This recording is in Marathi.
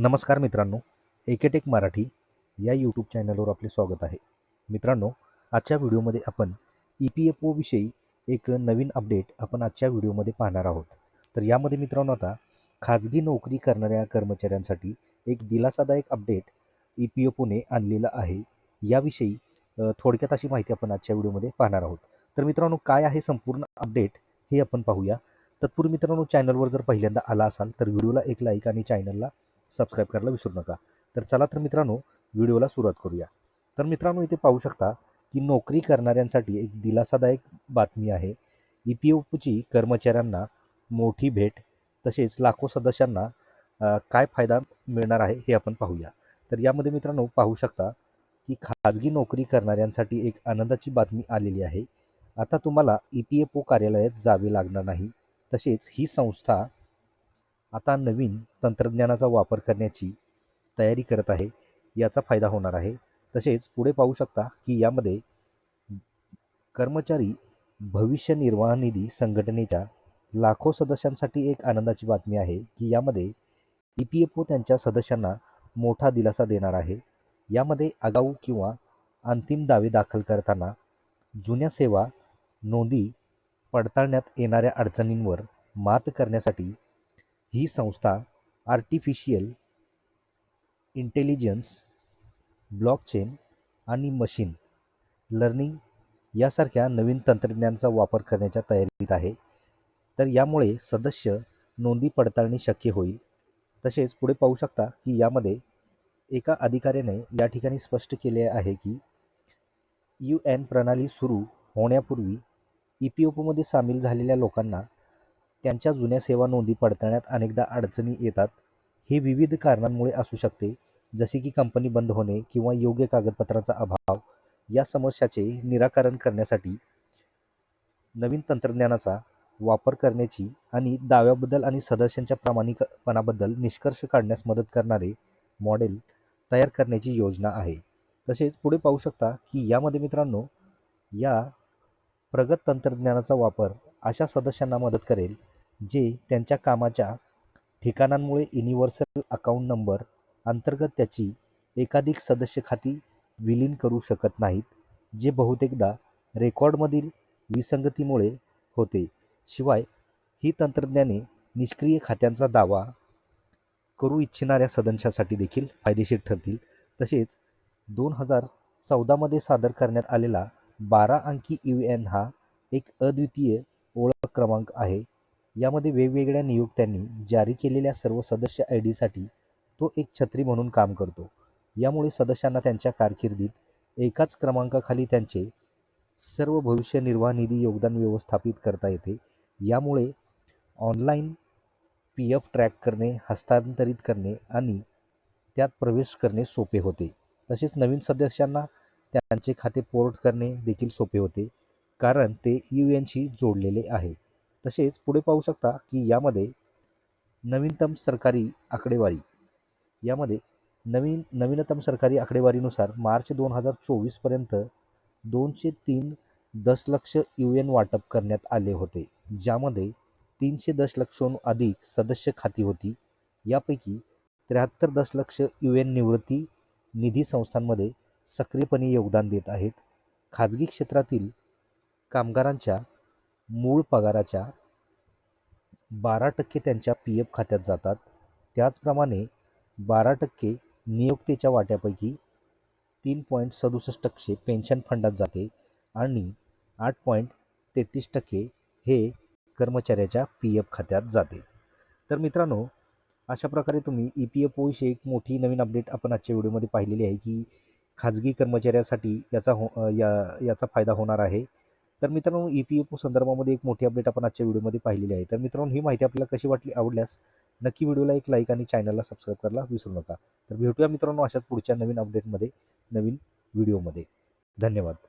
नमस्कार मित्रांनो एकेटेक मराठी या यूट्यूब चॅनलवर आपले स्वागत आहे. मित्रांनो आजच्या व्हिडिओमध्ये आपण ई पी एफ ओविषयी एक नवीन अपडेट आपण आजच्या व्हिडिओमध्ये पाहणार आहोत. तर यामध्ये मित्रांनो आता खाजगी नोकरी करणाऱ्या कर्मचाऱ्यांसाठी एक दिलासादायक अपडेट ई पी एफ ओने आणलेला आहे. याविषयी थोडक्यात अशी माहिती आपण आजच्या व्हिडिओमध्ये पाहणार आहोत. तर मित्रांनो काय आहे संपूर्ण अपडेट हे आपण पाहूया. तत्पूर्वी मित्रांनो चॅनलवर जर पहिल्यांदा आला असाल तर व्हिडिओला एक लाईक आणि चॅनलला सबस्क्राईब करायला विसरू नका. तर चला तर मित्रांनो व्हिडिओला सुरुवात करूया. तर मित्रांनो इथे पाहू शकता की नोकरी करणाऱ्यांसाठी एक दिलासादायक बातमी आहे. ई पी एफची कर्मचाऱ्यांना मोठी भेट तसेच लाखो सदस्यांना काय फायदा मिळणार आहे हे आपण पाहूया. तर यामध्ये मित्रांनो पाहू शकता की खाजगी नोकरी करणाऱ्यांसाठी एक आनंदाची बातमी आलेली आहे. आता तुम्हाला ई पी एफ ओ कार्यालयात जावे लागणार नाही. तसेच ही संस्था आता नवीन तंत्रज्ञानाचा वापर करण्याची तयारी करत आहे. याचा फायदा होणार आहे. तसेच पुढे पाहू शकता की यामध्ये कर्मचारी भविष्य निर्वाह निधी संघटनेच्या लाखो सदस्यांसाठी एक आनंदाची बातमी आहे की यामध्ये ई पी एफ ओ त्यांच्या सदस्यांना मोठा दिलासा देणार आहे. यामध्ये आगाऊ किंवा अंतिम दावे दाखल करताना जुन्या सेवा नोंदी पडताळण्यात येणाऱ्या अडचणींवर मात करण्यासाठी ही संस्था आर्टिफिशियल इंटेलिजन्स ब्लॉकचेन आणि मशीन लर्निंग यासारख्या नवीन तंत्रज्ञानाचा वापर करण्याच्या तयारीत आहे. तर यामुळे सदस्य नोंदी पडताळणी शक्य होईल. तसेच पुढे पाहू शकता की यामध्ये एका अधिकाऱ्याने या ठिकाणी स्पष्ट केले आहे की यू एन प्रणाली सुरू होण्यापूर्वी ई पी ओमध्ये सामील झालेल्या लोकांना त्यांच्या जुन्या सेवा नोंदी पडताळण्यात अनेकदा अडचणी येतात. हे विविध कारणांमुळे असू शकते जसे की कंपनी बंद होणे किंवा योग्य कागदपत्रांचा अभाव. या समस्याचे निराकरण करण्यासाठी नवीन तंत्रज्ञानाचा वापर करण्याची आणि दाव्याबद्दल आणि सदस्यांच्या प्रामाणिकपणाबद्दल निष्कर्ष काढण्यास मदत करणारे मॉडेल तयार करण्याची योजना आहे. तसेच पुढे पाहू शकता की यामध्ये मित्रांनो या प्रगत तंत्रज्ञानाचा वापर अशा सदस्यांना मदत करेल जे त्यांच्या कामाच्या ठिकाणांमुळे युनिव्हर्सल अकाउंट नंबर अंतर्गत त्याची एकाधिक सदस्य खाती विलीन करू शकत नाहीत जे बहुतेकदा रेकॉर्डमधील विसंगतीमुळे होते. शिवाय ही तंत्रज्ञाने निष्क्रिय खात्यांचा दावा करू इच्छिणाऱ्या सदस्यासाठी देखील फायदेशीर ठरतील. तसेच दोन हजार चौदामध्ये सादर करण्यात आलेला बारा अंकी यू एन हा एक अद्वितीय ओळख क्रमांक आहे. यामध्ये वेगवेगळ्या नियुक्त्यांनी जारी केलेल्या सर्व सदस्य आय डीसाठी तो एक छत्री म्हणून काम करतो. यामुळे सदस्यांना त्यांच्या कारकिर्दीत एकाच क्रमांकाखाली त्यांचे सर्व भविष्य निर्वाह निधी योगदान व्यवस्थापित करता येते. यामुळे ऑनलाईन पी एफ ट्रॅक करणे हस्तांतरित करणे आणि त्यात प्रवेश करणे सोपे होते. तसेच नवीन सदस्यांना त्यांचे खाते पोर्ट करणे देखील सोपे होते कारण ते यू एनशी जोडलेले आहे. तसेच पुढे पाहू शकता की यामध्ये नवीनतम सरकारी आकडेवारी यामध्ये नवीन नवीनतम सरकारी आकडेवारीनुसार मार्च दोन हजार चोवीसपर्यंत दोनशे तीन दशलक्ष यू एन वाटप करण्यात आले होते ज्यामध्ये तीनशे दशलक्षहून अधिक सदस्य खाती होती. यापैकी त्र्याहत्तर दशलक्ष यू एन निवृत्ती निधी संस्थांमध्ये सक्रियपणे योगदान देत आहेत. खाजगी क्षेत्रातील कामगारांच्या मूळ पगाराच्या बारा टक्के त्यांच्या पी एफ खात्यात जातात. त्याचप्रमाणे बारा टक्के नियोक्तेच्या वाट्यापैकी तीन पॉईंट सदुसष्ट टक्के पेन्शन फंडात जाते आणि आठ पॉईंट तेहतीस टक्के हे कर्मचाऱ्याच्या पी एफ खात्यात जाते. तर मित्रांनो अशा प्रकारे तुम्ही ई पी एफ ओविषयी एक मोठी नवीन अपडेट आपण आजच्या व्हिडिओमध्ये पाहिलेली आहे की खाजगी कर्मचाऱ्यासाठी याचा हो या याचा फायदा होणार आहे. तर मित्रांनो ई पी एफ ओ संदर्भामध्ये एक मोठी अपडेट आपण आजच्या व्हिडिओमध्ये पाहिलेली आहे. तर मित्रांनो ही माहिती आपल्याला कशी वाटली आवडल्यास नक्की व्हिडिओला एक लाईक आणि चॅनलला सबस्क्राईब करायला विसरू नका. तर भेटूया मित्रांनो अशाच पुढच्या नवीन अपडेटमध्ये नवीन व्हिडिओमध्ये. धन्यवाद.